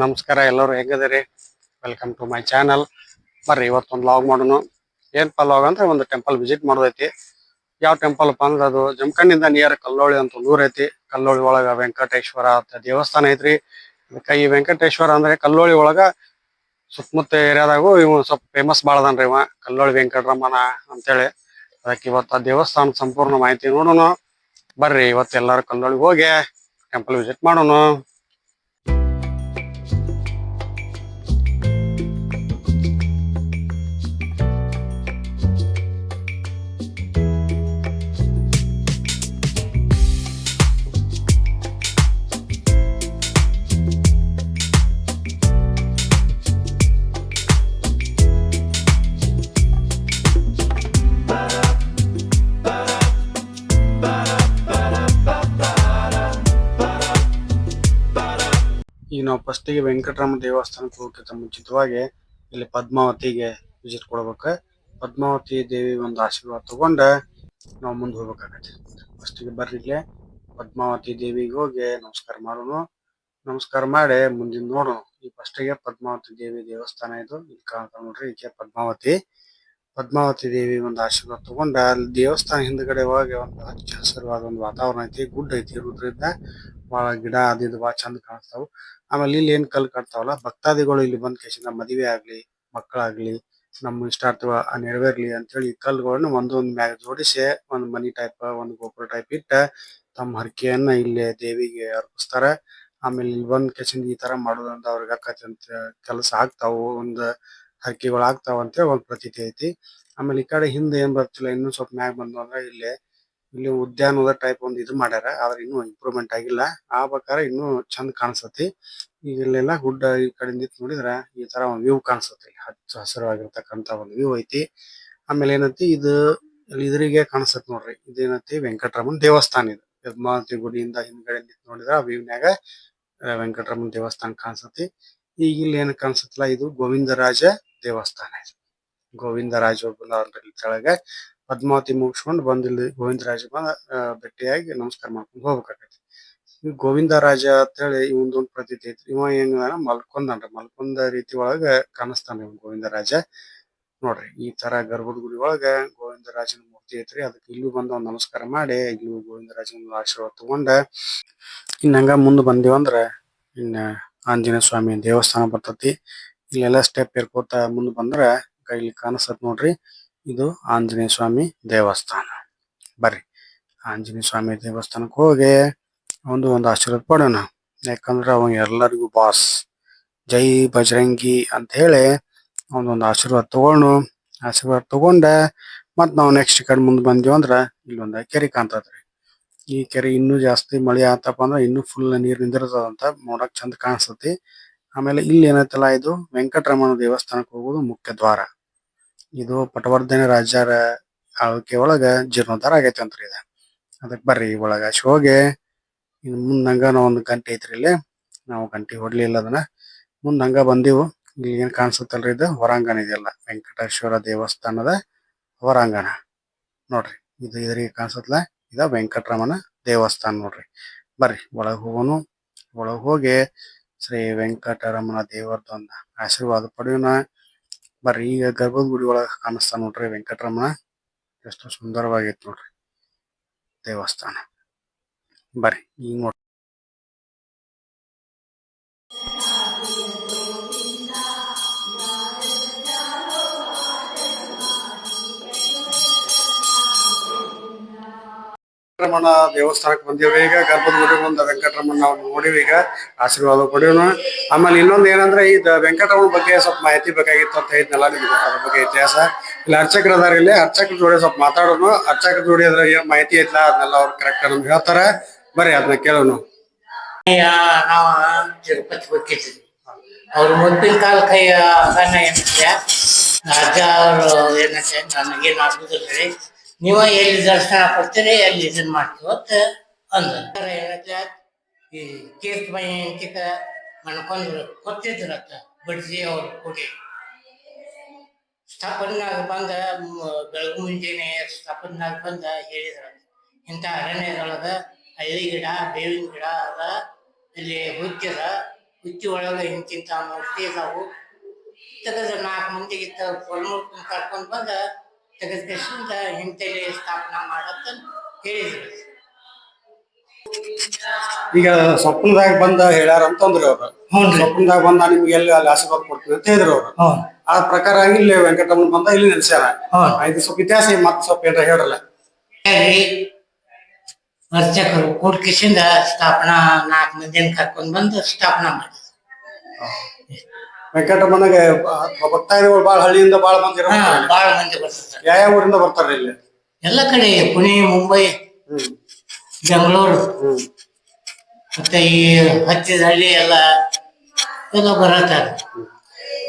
ನಮಸ್ಕಾರ ಎಲ್ಲರೂ ಹೆಂಗದಿರಿ ವೆಲ್ಕಮ್ ಟು ಮೈ ಚಾನಲ್ ಬರ್ರಿ, ಇವತ್ತೊಂದು ಲಾಗ್ ಮಾಡೋನು ಏನಪ್ಪ ಲಾಗ್ ಅಂದ್ರೆ ಒಂದು ಟೆಂಪಲ್ ವಿಸಿಟ್ ಮಾಡೋದೈತಿ. ಯಾವ ಟೆಂಪಲ್ ಅಂದ್ರೆ ಅದು ಜಮಖಂಡಿಂದ ನಿಯರ್ ಕಲ್ಲೋಳಿ ಅಂತ ಒಂದು ಊರ್ ಐತಿ. ಕಲ್ಲೋಳಿ ಒಳಗ ವೆಂಕಟೇಶ್ವರ ಅಂತ ದೇವಸ್ಥಾನ ಐತ್ರಿ. ಈ ವೆಂಕಟೇಶ್ವರ ಅಂದ್ರೆ ಕಲ್ಲೋಳಿ ಒಳಗ ಸುತ್ತಮುತ್ತ ಏರಿಯಾದಾಗು ಇವ್ ಸ್ವಲ್ಪ ಫೇಮಸ್ ಭಾಳ ರೀ ಇವ. ಕಲ್ಲೋಳಿ ವೆಂಕಟರಮಣ ಅಂತೇಳಿ. ಅದಕ್ಕೆ ಇವತ್ತು ಆ ದೇವಸ್ಥಾನ ಸಂಪೂರ್ಣ ಮಾಹಿತಿ ನೋಡೋಣ. ಬರ್ರಿ, ಇವತ್ತೆಲ್ಲರೂ ಕಲ್ಲೋಳಿಗೆ ಹೋಗಿ ಟೆಂಪಲ್ ವಿಸಿಟ್ ಮಾಡೋಣ. ನಾವು ಫಸ್ಟಿಗೆ ವೆಂಕಟರಾಮ ದೇವಸ್ಥಾನಕ್ಕೆ ಹೋಗಕ್ಕಿಂತ ಮುಂಚಿತವಾಗಿ ಇಲ್ಲಿ ಪದ್ಮಾವತಿಗೆ ವಿಸಿಟ್ ಕೊಡ್ಬೇಕು. ಪದ್ಮಾವತಿ ದೇವಿ ಒಂದು ಆಶೀರ್ವಾದ ತಗೊಂಡ ನಾವು ಮುಂದೆ ಹೋಗ್ಬೇಕಾಗತ್ತೆ. ಫಸ್ಟಿಗೆ ಬರ್ಲಿಕ್ಕೆ ಪದ್ಮಾವತಿ ದೇವಿಗೆ ಹೋಗಿ ನಮಸ್ಕಾರ ಮಾಡೋಣ ನಮಸ್ಕಾರ ಮಾಡಿ ಮುಂದಿನ ನೋಡೋಣ ಈ ಫಸ್ಟಿಗೆ ಪದ್ಮಾವತಿ ದೇವಿ ದೇವಸ್ಥಾನ ಇದು. ಇಲ್ಲಿ ಕಾಣ್ತಾ ನೋಡ್ರಿ ಈಕೆ ಪದ್ಮಾವತಿ. ಪದ್ಮಾವತಿ ದೇವಿ ಒಂದು ಆಶೀರ್ವಾದ ತಗೊಂಡ, ಅಲ್ಲಿ ದೇವಸ್ಥಾನ ಹಿಂದ್ಗಡೆ ಹೋಗಿ ಒಂದು ಹಚ್ಚ ಹಸಿರವಾದ ಒಂದು ವಾತಾವರಣ ಐತಿ, ಗುಡ್ಡ ಐತಿ ಇರೋದ್ರಿಂದ ಬಹಳ ಗಿಡ ಅದು ಇದು ಬಹಳ ಚಂದ ಕಾಣಿಸ್ತಾವ. ಆಮೇಲೆ ಇಲ್ಲಿ ಏನ್ ಕಲ್ ಕಾಣ್ತಾವಲ್ಲ, ಭಕ್ತಾದಿಗಳು ಇಲ್ಲಿ ಬಂದ್ ಕೇಸಿಂದ ಮದುವೆ ಆಗ್ಲಿ, ಮಕ್ಕಳಾಗ್ಲಿ, ನಮ್ಮ ಇಷ್ಟಾರ್ಥವ ನೆರವೇರ್ಲಿ ಅಂತ ಹೇಳಿ ಕಲ್ಗಳನ್ನ ಒಂದೊಂದ್ ಮ್ಯಾಗ ಜೋಡಿಸಿ ಒಂದ್ ಮನಿ ಟೈಪ್ ಒಂದ್ ಗೋಪುರ ಟೈಪ್ ಇಟ್ಟ ತಮ್ಮ ಹರಕೆಯನ್ನ ಇಲ್ಲಿ ದೇವಿಗೆ ಅರ್ಪಿಸ್ತಾರ. ಆಮೇಲೆ ಇಲ್ಲಿ ಬಂದ್ ಕೇಸಿಂದ ಈ ತರ ಮಾಡೋದ್ರಿಂದ ಅವ್ರಿಗೆ ಅಂತ ಕೆಲಸ ಆಗ್ತಾವು. ಒಂದ್ ಹರಕೆಗಳು ಆಗ್ತಾವ ಅಂತ ಒಂದ್ ಪ್ರತೀತಿ ಐತಿ. ಆಮೇಲೆ ಈ ಕಡೆ ಹಿಂದೆ ಏನ್ ಬರ್ತಿಲ್ಲ, ಇನ್ನು ಸ್ವಲ್ಪ ಮ್ಯಾಗ್ ಬಂದ್ವು ಅಂದ್ರೆ ಇಲ್ಲಿ ಇಲ್ಲಿ ಉದ್ಯಾನದ ಟೈಪ್ ಒಂದು ಇದು ಮಾಡ್ಯಾರ, ಆದ್ರೆ ಇನ್ನು ಇಂಪ್ರೂವ್ಮೆಂಟ್ ಆಗಿಲ್ಲ. ಆ ಪ್ರಕಾರ ಇನ್ನು ಚಂದ ಕಾಣಿಸ್ತತಿ ಈಗ ಇಲ್ಲೆಲ್ಲ ಗುಡ್ಡ ಈ ಕಡೆ ನಿಂತ್ ನೋಡಿದ್ರ ಈ ತರ ಒಂದ್ ವ್ಯೂ ಕಾಣಿಸ್ತತಿ ಹಚ್ಚ ಹಸಿರಾಗಿರ್ತಕ್ಕಂತ ಒಂದು ವ್ಯೂ ಐತಿ. ಆಮೇಲೆ ಏನೈತಿ, ಇದು ಇದ್ರಿಗೆ ಕಾಣಿಸ್ತತಿ ನೋಡ್ರಿ. ಇದೇನೈತಿ ವೆಂಕಟರಮಣ ದೇವಸ್ಥಾನ ಇದು. ಪದ್ಮಾವತಿ ಗುಡಿಯಿಂದ ಹಿಂದ್ಗಡೆ ನಿಂತ್ ನೋಡಿದ್ರ ಆ ವ್ಯೂನ್ಯಾಗ ವೆಂಕಟರಮಣ ದೇವಸ್ಥಾನ ಕಾಣಿಸ್ತತಿ ಈಗ ಇಲ್ಲಿ ಏನ್ ಕಾಣಿಸತ್ತಲ್ಲ ಇದು ಗೋವಿಂದರಾಜ ದೇವಸ್ಥಾನ ಇದು. ಗೋವಿಂದ ರಾಜ ಕೆಳಗೆ ಪದ್ಮಾವತಿ ಮುಗಿಸ್ಕೊಂಡು ಬಂದ್ ಇಲ್ಲಿ ಗೋವಿಂದರಾಜ ಭೇಟಿಯಾಗಿ ನಮಸ್ಕಾರ ಮಾಡ್ಕೊಂಡು ಹೋಗ್ಬೇಕಾಗತ್ತೆ. ಈ ಗೋವಿಂದರಾಜ ಅಂತೇಳಿ ಒಂದ್ ಪ್ರತೀತಿ ಐತಿ ಇವ ಹೆಂಗದಾನ ಮಲ್ಕೊಂಡನ್ರಿ. ಮಲ್ಕೊಂಡ ರೀತಿ ಒಳಗ ಕಾಣಿಸ್ತಾನ ಇವ್ ಗೋವಿಂದರಾಜ. ನೋಡ್ರಿ, ಈ ತರ ಗರ್ಭದ ಗುಡಿ ಒಳಗ ಗೋವಿಂದರಾಜನ ಮೂರ್ತಿ ಐತ್ರಿ. ಅದಕ್ಕೆ ಇಲ್ಲೂ ಬಂದು ಒಂದ್ ನಮಸ್ಕಾರ ಮಾಡಿ, ಇಲ್ಲೂ ಗೋವಿಂದರಾಜನ ಆಶೀರ್ವಾದ ತಗೊಂಡ ಇನ್ನಂಗ ಹಂಗ ಮುಂದ್ ಬಂದಿವಂದ್ರ ಇನ್ನ ಆಂಜನೇಯ ಸ್ವಾಮಿ ದೇವಸ್ಥಾನ ಬರ್ತತಿ. ಇಲ್ಲೆಲ್ಲ ಸ್ಟೆಪ್ ಏರ್ಕೋತ ಮುಂದ್ ಬಂದ್ರ ಇಲ್ಲಿ ಕಾಣಿಸ್ತತ್ ನೋಡ್ರಿ. ಇದು ಆಂಜನೇಯ ಸ್ವಾಮಿ ದೇವಸ್ಥಾನ. ಬರ್ರಿ. ಆಂಜನೇಯ ಸ್ವಾಮಿ ದೇವಸ್ಥಾನಕ್ಕೆ ಹೋಗಿ ಒಂದು ಒಂದು ಆಶೀರ್ವಾದ ಪಡೋಣ. ಯಾಕಂದ್ರ ಅವ ಎಲ್ಲರಿಗೂ ಬಾಸ್ ಜೈ ಬಜರಂಗಿ ಅಂತ ಹೇಳಿ ಒಂದೊಂದು ಆಶೀರ್ವಾದ ತಗೊಂಡು ಆಶೀರ್ವಾದ ತಗೊಂಡ ಮತ್ ನಾವು ನೆಕ್ಸ್ಟ್ ಕಡೆ ಮುಂದ್ ಬಂದ್ವಿ ಅಂದ್ರ ಇಲ್ಲೊಂದು ಕೆರೆ ಕಾಣ್ತದ್ರಿ. ಈ ಕೆರೆ ಇನ್ನೂ ಜಾಸ್ತಿ ಮಳೆ ಆತಪ್ಪ ಅಂದ್ರ ಇನ್ನೂ ಫುಲ್ ನೀರ್ ನಿಂದಿರ್ತದಂತ ನೋಡಕ್ ಚಂದ ಕಾಣಿಸ್ತತಿ ಆಮೇಲೆ ಇಲ್ಲಿ ಏನೈತಲ್ಲ ಇದು ವೆಂಕಟರಮಣ ದೇವಸ್ಥಾನಕ್ಕೆ ಹೋಗೋದು ಮುಖ್ಯ ದ್ವಾರ. ಇದು ಪಟವರ್ಧನ ರಾಜರ ಆಳ್ವಿಕೆ ಒಳಗ ಜೀರ್ಣೋದ್ಧಾರ ಆಗೈತೆ ಅಂತ್ರಿ ಇದು ಅದಕ್ ಬರ್ರಿ ಒಳಗ ಶೋಗೆ ಇನ್ ಮುಂದ್ ಹಂಗ ಒಂದು ಗಂಟೆ ಐತ್ರಿ ಇಲ್ಲಿ. ನಾವು ಗಂಟೆ ಹೊಡ್ಲಿಲ್ಲ ಅದನ್ನ. ಮುಂದ್ ಹಂಗ ಬಂದಿವು. ಇಲ್ಲಿ ಏನ್ ಕಾಣಿಸುತ್ತಲ್ರಿ ಇದು? ಹೊರಾಂಗಣ ಇದೆಯಲ್ಲ, ವೆಂಕಟೇಶ್ವರ ದೇವಸ್ಥಾನದ ಹೊರಾಂಗಣ. ನೋಡ್ರಿ, ಇದು ಇದ್ರಿಗೆ ಕಾಣಿಸತ್ಲ ಇದ ವೆಂಕಟರಮಣ ದೇವಸ್ಥಾನ ನೋಡ್ರಿ. ಬರ್ರಿ, ಒಳಗ್ ಹೋಗೋನು. ಒಳಗ್ ಹೋಗಿ ಶ್ರೀ ವೆಂಕಟರಮಣ ದೇವರದೊಂದ ಆಶೀರ್ವಾದ ಪಡೆಯೋಣ. ಬರ್ರಿ, ಈಗ ಗರ್ಭದ ಗುಡಿ ಒಳಗ ಕಾಣಿಸ್ತಾನ ನೋಡ್ರಿ ವೆಂಕಟರಮಣ. ಎಷ್ಟು ಸುಂದರವಾಗಿತ್ತು ನೋಡ್ರಿ ದೇವಸ್ಥಾನ. ಬರ್ರಿ, ಈಗ ನೋಡ್ರಿ. ವೆಂಕಟರಮಣ ದೇವಸ್ಥಾನಕ್ಕೆ ಬಂದಿವ್ ಈಗ, ಗರ್ಭದ ಮುಂದೆ ವೆಂಕಟರಮಣ ನಾವು ನೋಡಿವಿ ಈಗ, ಆಶೀರ್ವಾದ ಕೊಡೋಣ ಆಮೇಲೆ ಇನ್ನೊಂದ್ ಏನಂದ್ರೆ ಈ ವೆಂಕಟರಮಣ ಬಗ್ಗೆ ಸ್ವಲ್ಪ ಮಾಹಿತಿ ಬೇಕಾಗಿತ್ತು ಅಂತ ಹೇಳಿದ್ನಲ್ಲ ನಿಮ್ಗೆ, ಅದ್ರ ಬಗ್ಗೆ ಇತಿಹಾಸ. ಇಲ್ಲಿ ಅರ್ಚಕರು ಅದಾರ ಇಲ್ಲಿ, ಅರ್ಚಕರ ಜೋಡಿ ಸ್ವಲ್ಪ ಮಾತಾಡೋಣ. ಅರ್ಚಕರ ಜೋಡಿ ಅದ್ರ ಏನ್ ಮಾಹಿತಿ ಐತ್ಲ ಅದನ್ನೆಲ್ಲ ಅವ್ರು ಕರೆಕ್ಟ್ ನಮ್ಗೆ ಹೇಳ್ತಾರ. ಬರೀ ಅದನ್ನ ಕೇಳೋಣ. ತಿರುಪತಿ ಅವ್ರು ಮೊದಲಿನ ಕಾಲ ಕೈ ಅಜ್ಜ ಅವರು ಏನಂತೆ? ನನಗೇನು ಆಗುದಿಲ್ಲ ಹೇಳಿ ನೀವು ಎಲ್ಲಿ ದರ್ಶನ ಕೊಡ್ತೀರಿ, ಎಲ್ಲಿ ಇದನ್ನ ಮಾಡ್ತೀವಿ ಅಂತ ಅಂದ ಏನಂತೆ ಈ ತೀರ್ಥ ಮೈ ಅಂತಿಕ ಮನ್ಕೊಂಡ್ರು ಕೊಟ್ಟಿದ್ರತ್ತ ಬಡ್ಜಿ ಅವ್ರ ಕೂಡಿ. ಸ್ಥಾಪನಾಗ ಬಂದ ಬೆಳಗು ಮುಂಜಾನೆ ಸ್ಥಾಪನಾಗ ಬಂದ ಹೇಳಿದ್ರ. ಇಂಥ ಅರಣ್ಯದೊಳಗ ಹಳ್ಳಿ ಗಿಡ, ಬೇವಿನ ಗಿಡ ಅದ ಇಲ್ಲಿ ಹುಚ್ಚದ ಹುಚ್ಚಿ ಒಳಗೆ ಇಂತಿಂಥ ಮೂರ್ತಿ ಇದಾವು ತೆಗೆದು ನಾಲ್ಕು ಮಂದಿಗೆ ಹೊಲ್ಮೂರ್ಕೊಂಡು ಕರ್ಕೊಂಡು ಬಂದ ತೆಗೆದ ಹಿಂತೆಲೆ ಸ್ಥಾಪನಾ ಮಾಡತ್ತ ಹೇಳಿದ್ರು. ಈಗ ಸ್ವಪ್ನದಾಗ ಬಂದ ಹೇಳ್ಯಾರ ಅಂತಂದ್ರಿ ಅವ್ರು. ಸ್ವಪ್ನದಾಗ ಬಂದ ನಿಮ್ಗೆ ಎಲ್ಲಿ ಅಲ್ಲಿ ಆಶೀರ್ವಾದ ಕೊಡ್ತೀವಿ ಅಂತ ಹೇಳಿದ್ರು ಅವ್ರು. ಆ ಪ್ರಕಾರ ಇಲ್ಲಿ ವೆಂಕಟರಮಣ ಬಂದ ಇಲ್ಲಿ ನೆಲೆಸ್ಯಾರ. ಹ್ಞೂ ಇದು ಸ್ವಲ್ಪ ಇತಿಹಾಸ ಮತ್ತೆ ಸ್ವಲ್ಪ ಏನ್ರ ಹೇಳ್ರಲ್ಲ. ಅರ್ಚಕರು ಅರ್ಚಕರು ಕೂಡ್ಕಿಸಿಂದ ಸ್ಥಾಪನಾ ನಾಲ್ಕು ಮಂದಿನ ಕರ್ಕೊಂಡ್ ಬಂದು ಸ್ಥಾಪನಾ ಮಾಡಿದ್ರು. ವೆಂಕಟರಮಣಗೆ ಭಕ್ತಾದಿಗಳು ಬಾಳ ಹಳ್ಳಿಯಿಂದ ಬಾಳ ಬಂದಿರೋ ಬಹಳ ಬಾಳ ಮಂದಿ ಬರ್ತಾರೆ. ಯಾವ ಊರಿಂದ ಬರ್ತಾರ ಇಲ್ಲಿ? ಎಲ್ಲ ಕಡೆ ಪುಣೆ ಮುಂಬೈ ಬೆಂಗಳೂರು. ಮತ್ತೆ ಈ ಹತ್ತಿದ ಹಳ್ಳಿ ಎಲ್ಲ ಎಲ್ಲ ಬರತ್ತಾರೆ.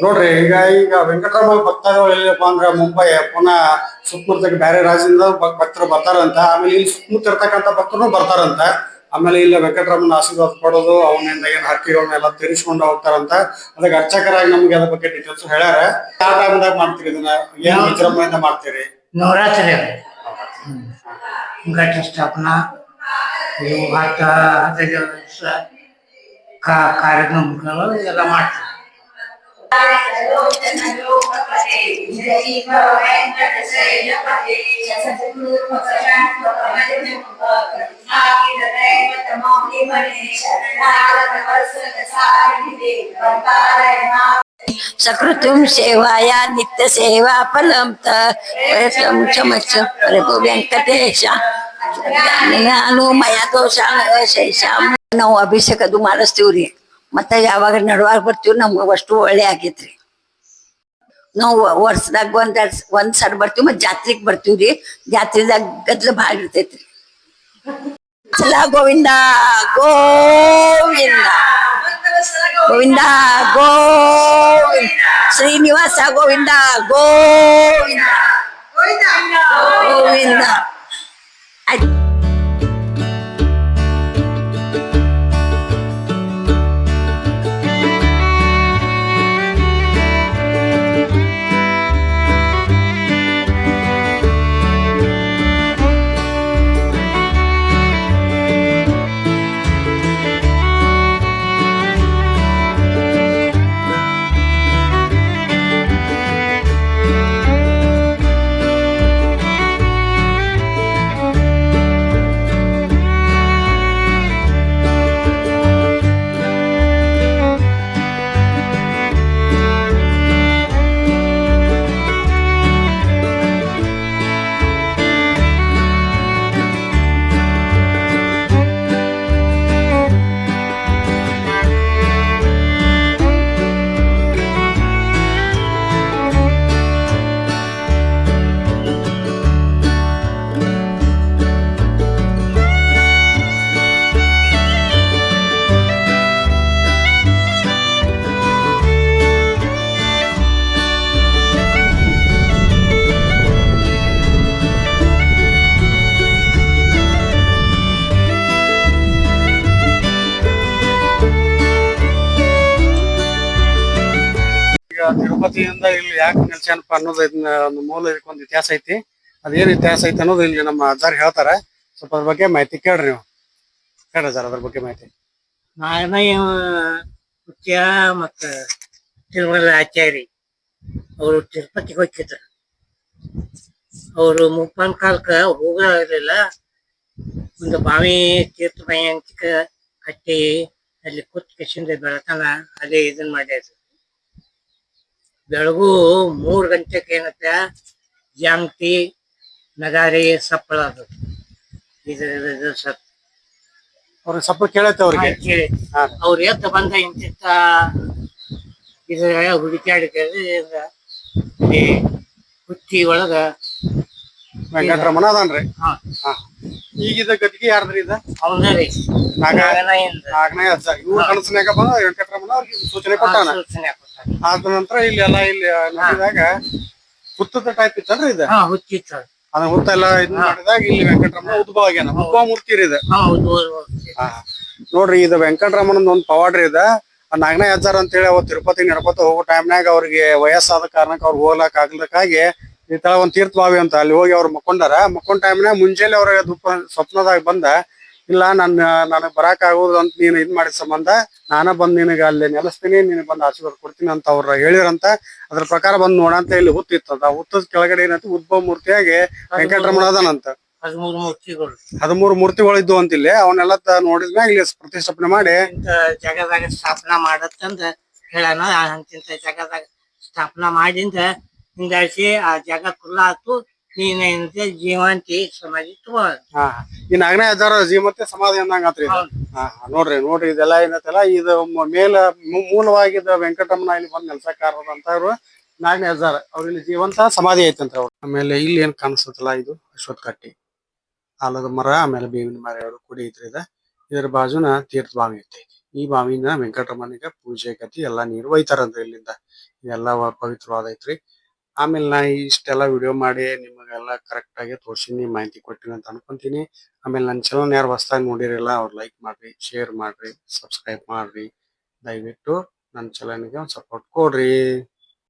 ನೋಡ್ರಿ ಈಗ ಈಗ ವೆಂಕಟರಮಣ ಭಕ್ತಾದಿಗಳು ಎಲ್ಲಿಪ್ಪ ಅಂದ್ರೆ ಮುಂಬೈ ಪುನಃ ಸುತ್ತಮುತ್ತಕ್ಕೆ ಬೇರೆ ರಾಜ್ಯದಿಂದ ಭಕ್- ಭಕ್ತರು ಬರ್ತಾರಂತ ಆಮೇಲೆ ಇಲ್ಲಿ ಸುತ್ತಮುತ್ತ ಇರ್ತಕ್ಕಂಥ ಭಕ್ತರು ಬರ್ತಾರಂತ. ಆಮೇಲೆ ಇಲ್ಲ ವೆಂಕಟರಾಮನ ಆಶೀರ್ವಾದ ಪಡೋದು ಅವನಿಂದ ಏನ್ ಹರಕೆಗಳನ್ನೆಲ್ಲ ತೀರಿಸ್ಕೊಂಡು ಹೋಗ್ತಾರಂತ. ಅದಕ್ಕೆ ಅರ್ಚಕರಾಗಿ ನಮ್ಗೆ ಅದ್ರ ಬಗ್ಗೆ ಡೀಟೇಲ್ಸ್ ಹೇಳ್ಯಾರ. ಯಾವ ಟೈಮ್ದಾಗ ಮಾಡ್ತೀರಿ ಇದನ್ನ? ಏನ್ ವಿಜೃಂಭಣೆಯಿಂದ ಮಾಡ್ತೀರಿ? ನವರಾತ್ರಿ ಘಟ ಸ್ಥಾಪನಾ ಇವು ಹತ್ತ ಹದಿನೈದು ದಿವಸ ಕಾ ಕಾರ್ಯಕ್ರಮಗಳು ಎಲ್ಲ ಮಾಡ್ತಾರೆ सकृत्युं सेवाया नित्यसेवा फलं प्रयत्नं क्षमच्छ प्रभु ವೆಂಕಟೇಶ ನಾನು ಮಯ ದೋಷ ಶೇಷಾಂ ನಾವು ಅಭಿಷೇಕ ಅದು ಮಾಡಿಸ್ತೀವ್ರಿ ಮತ್ತೆ ಯಾವಾಗ ನಡುವಾಗ ಬರ್ತೀವಿ ನಮ್ಗೆ ಅಷ್ಟು ಒಳ್ಳೆ ಆಗೈತ್ರಿ ನಾವು ವರ್ಷದಾಗ ಒಂದ್ ಒಂದ್ ಸಲ ಬರ್ತೀವಿ ಮತ್ತೆ ಜಾತ್ರೆಗೆ ಬರ್ತೀವ್ರಿ ಜಾತ್ರೆದಾಗ ಗದ್ಲ ಭಾಳ ಇರ್ತೈತ್ರಿ ಚಲ ಗೋವಿಂದ ಗೋವಿಂದ ಗೋವಿಂದ ಗೋವಿಂದ ಶ್ರೀನಿವಾಸ ಗೋವಿಂದ ಗೋವಿಂದ ಗೋವಿಂದ ತಿರುಪತಿಯಿಂದ ಇಲ್ಲಿ ಯಾಕೆ ನಿಲ್ಸ್ಯಾನಪ್ಪ ಅನ್ನೋದು ಇದನ್ನ ಒಂದು ಮೂಲ ಇದಕ್ಕೊಂದು ಇತಿಹಾಸ ಐತಿ. ಅದೇನ್ ಇತಿಹಾಸ ಐತಿ ಅನ್ನೋದು ಇಲ್ಲಿ ನಮ್ಮ ಅಜ್ಜಾರ್ ಹೇಳ್ತಾರ. ಸ್ವಲ್ಪ ಅದ್ರ ಬಗ್ಗೆ ಮಾಹಿತಿ ಕೇಳ್ರಿ ನೀವು. ಕೇಳ ಸರ್ ಅದ್ರ ಬಗ್ಗೆ ಮಾಹಿತಿ. ನಾರಾಯಣ ಮುಖ್ಯ ಮತ್ತ ತಿರುಮಲ ಆಚಾರಿ ಅವರು ತಿರುಪತಿಗೆ ಹೋಗಿದ್ರು. ಅವರು ಮುಪ್ಪಾನ್ ಕಾಲಕ್ಕ ಹೋಗ ಇರ್ಲಿಲ್ಲ. ಒಂದು ಬಾವಿ ತೀರ್ಥಮಯ ಅಂತ ಕಟ್ಟಿ ಅಲ್ಲಿ ಕುತ್ ಕಿಶಿಂದ ಬೆಳತನ ಅದೇ ಇದನ್ನ ಮಾಡ್ಯಾರ ಬೆಳಗು ಮೂರ್ ಗಂಟೆಗೆ ಏನತ್ತೆ? ಜಾಂಗ್ತಿ ನಗಾರಿ ಸಪ್ಪಳ ಅದು. ಇದು ಇದು ಅವ್ರ ಸಪ್ಪ ಕೇಳತ್ತೆ ಅವ್ರಿಗೆ? ಕೇಳಿ. ಅವ್ರ ಎತ್ತ ಬಂದ ಇಂತಿಂತ ಇದು ಹುಡುಕಾಡಿ ಈ ಹುಚ್ಚಿ ಒಳಗ ವೆಂಕಟರಮಣ ಅದಾನ್ರಿ. ಹಾ. ಹಾ. ಈಗ ಇದ ಗದ್ದಿಗೆ ಯಾರ್ದ್ರಿ ಇದ? ಅವನರಿ ಇವ್ರ ಕನಸಿನಾಗ ಬಂದ ವೆಂಕಟರಮಣ ಅವ್ರಿಗೆ ಸೂಚನೆ ಕೊಟ್ಟಾನ. ಆದ ನಂತರ ಇಲ್ಲಿ ಎಲ್ಲಾ ಇಲ್ಲಿ ನೋಡಿದಾಗ ಹುತ್ತದ ಟೈಪ್ ಇತ್ತಲ್ರಿ ಇದು? ಹಾ ಹುಚ್ಚಿತ್ತು ಅದನ್ನ ಹುತ್ತ ಎಲ್ಲ ಇದ್ ಮಾಡಿದಾಗ ಇಲ್ಲಿ ವೆಂಕಟರಮಣ ಉದ್ಭವ ಆಗ್ಯಾನ. ಉದ್ಭವ ಮೂರ್ತಿ ರೀ ಇದು. ನೋಡ್ರಿ ಇದು ವೆಂಕಟರಮಣನ ಒಂದ್ ಪವಾಡ್ರಿ ಇದ. ನಾಗನ ಅಜ್ಜಾರ್ ಅಂತ ಹೇಳಿ ಅವ್ ತಿರುಪತಿ ನಡ್ಕೊತ ಹೋಗೋ ಟೈಮ್ನಾಗ ಅವ್ರಿಗೆ ವಯಸ್ಸಾದ ಕಾರಣಕ್ಕೆ ಅವ್ರಿಗೆ ಹೋಗ್ಲಾಕ್ ಆಗ್ಲಕ್ಕಾಗಿ ಈ ತರ ಒಂದ್ ತೀರ್ಥ ಬಾವಿ ಅಂತ ಅಲ್ಲಿ ಹೋಗಿ ಅವ್ರು ಮಕ್ಕೊಂಡಾರ. ಮಕ್ಕೊಂಡ್ ಟೈಮ್ನ ಮುಂಜಾನೆ ಅವ್ರ ದುಃಖ ಸ್ವಪ್ನದಾಗ ಬಂದ ಇಲ್ಲ ನನ್ನ ನನಗ್ ಬರಾಕ್ ಆಗೋದು ಅಂತ ನೀನು ಇದ್ ಮಾಡಿದ ಸಂಬಂಧ ನಾನ ಬಂದ್ ನಿನಗ ಅಲ್ಲಿ ನೆಲೆಸ್ತೀನಿ ನಿನಗ್ ಬಂದ್ ಆಶೀರ್ವಾದ ಕೊಡ್ತೀನಿ ಅಂತ ಅವ್ರ ಹೇಳಿರಂತ ಅದ್ರ ಪ್ರಕಾರ ಬಂದ್ ನೋಡಂತ ಇಲ್ಲಿ ಹುತ್ತ ಇತ್ತ ಹುತ್ತದ ಕೆಳಗಡೆ ಏನಂತ ಉದ್ಭವ ಮೂರ್ತಿಯಾಗಿ ವೆಂಕಟರಮಣ ಅದಾನಂತ ಹದಿಮೂರು ಮೂರ್ತಿಗಳು. ಹದಿಮೂರು ಮೂರ್ತಿಗಳು ಇದ್ವು ಅಂತಿಲ್ಲಿ ಅವನ್ನೆಲ್ಲ ನೋಡಿದ್ಮ್ಯಾಗ ಇಲ್ಲಿ ಪ್ರತಿಷ್ಠಾಪನೆ ಮಾಡಿ. ಜಗದಾಗ ಸ್ಥಾಪನಾ ಮಾಡತ್ತಂದ ಹೇಳ ಅಂತಿಂತ ಜಗದಾಗ ಸ್ಥಾಪನಾ ಮಾಡಿಂದ ಹಿಂದಾಸಿ ಆ ಜಾಗ ಕುಲ್ಲ ಆತು ನೀನ್ ಜೀವಂತಿ ಸಮಾಧಿ ಹಾ ಈ ನಾಗನೇ ಸಮಾಧಿ ಅಂದಂಗ ಆತ್ರಿ ಇದು. ಹೌದು. ಹಾ ಹಾ, ನೋಡ್ರಿ ನೋಡ್ರಿ ಇದೆಲ್ಲ ಏನತ್ತಲ್ಲ ಇದು ಮ- ಮೇಲ ಮೂ- ಮೂಲವಾಗಿದ್ದ ವೆಂಕಟಮ್ಮನ ಇಲ್ಲಿ ಬಂದ್ ನೆಲ್ಸಕ್ಕಾರದಂತವ್ರು ನಾಗನೇ ಹಜಾರ್. ಅವ್ರ ಇಲ್ಲಿ ಜೀವಂತ ಸಮಾಧಿ ಐತಂತ ಅವ್ರು ಆಮೇಲೆ ಇಲ್ಲಿ ಏನ್ ಕಾಣಿಸ್ತಲ್ಲ ಇದು ಅಶ್ವತ್ ಕಟ್ಟಿ ಆಲದ ಮರ ಆಮೇಲೆ ಬೇವಿನ ಮರ ಎರಡು ಕುಡಿ ಐತ್ರಿ ಇದ. ಇದ್ರ ಬಾಜುನ ತೀರ್ಥ ಬಾವಿ ಐತಿ. ಈ ಬಾವಿನ ವೆಂಕಟರಮಣಿಗೆ ಪೂಜೆ ಗತಿ ಎಲ್ಲಾ ನೀರು ಒಯ್ತಾರಂತ ಇಲ್ಲಿಂದ. ಇದೆಲ್ಲ ಪವಿತ್ರವಾದ ಪವಿತ್ರವಾದೈತ್ರಿ. ಆಮೇಲೆ ನಾ ಇಷ್ಟೆಲ್ಲ ವಿಡಿಯೋ ಮಾಡಿ ನಿಮಗೆಲ್ಲ ಕರೆಕ್ಟ್ ಆಗಿ ತೋರ್ಸಿನಿ, ಮಾಹಿತಿ ಕೊಟ್ಟಿನಿ ಅಂತ ಅನ್ಕೊಂತೀನಿ. ಆಮೇಲೆ ನನ್ನ ಚಾನಲ್ ಯಾರು ಹೊಸ್ದಾಗಿ ನೋಡಿರಲ್ಲ, ಅವ್ರು ಲೈಕ್ ಮಾಡ್ರಿ ಶೇರ್ ಮಾಡ್ರಿ ಸಬ್ಸ್ಕ್ರೈಬ್ ಮಾಡ್ರಿ. ದಯವಿಟ್ಟು ನನ್ನ ಚಾನಲ್ಗೆ ಒಂದು ಸಪೋರ್ಟ್ ಕೊಡ್ರಿ.